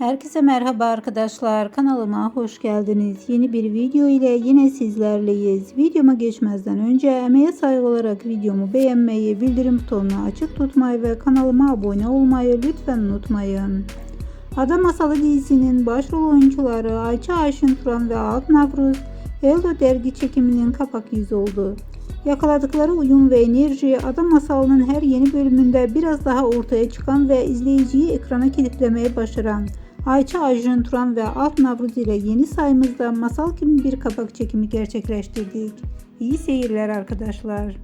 Herkese merhaba arkadaşlar. Kanalıma hoş geldiniz. Yeni bir video ile yine sizlerleyiz. Videoma geçmezden önce emeğe saygı olarak videomu beğenmeyi, bildirim butonunu açık tutmayı ve kanalıma abone olmayı lütfen unutmayın. Ada Masalı dizisinin başrol oyuncuları Ayça Ayşin Turan ve Alp Navruz, Eldo dergi çekiminin kapak yüzü oldu. Yakaladıkları uyum ve enerji Ada Masalı'nın her yeni bölümünde biraz daha ortaya çıkan ve izleyiciyi ekrana kilitlemeye başaran Ayça Ajın Turan ve Alp Navruz ile yeni sayımızda masal gibi bir kapak çekimi gerçekleştirdik. İyi seyirler arkadaşlar.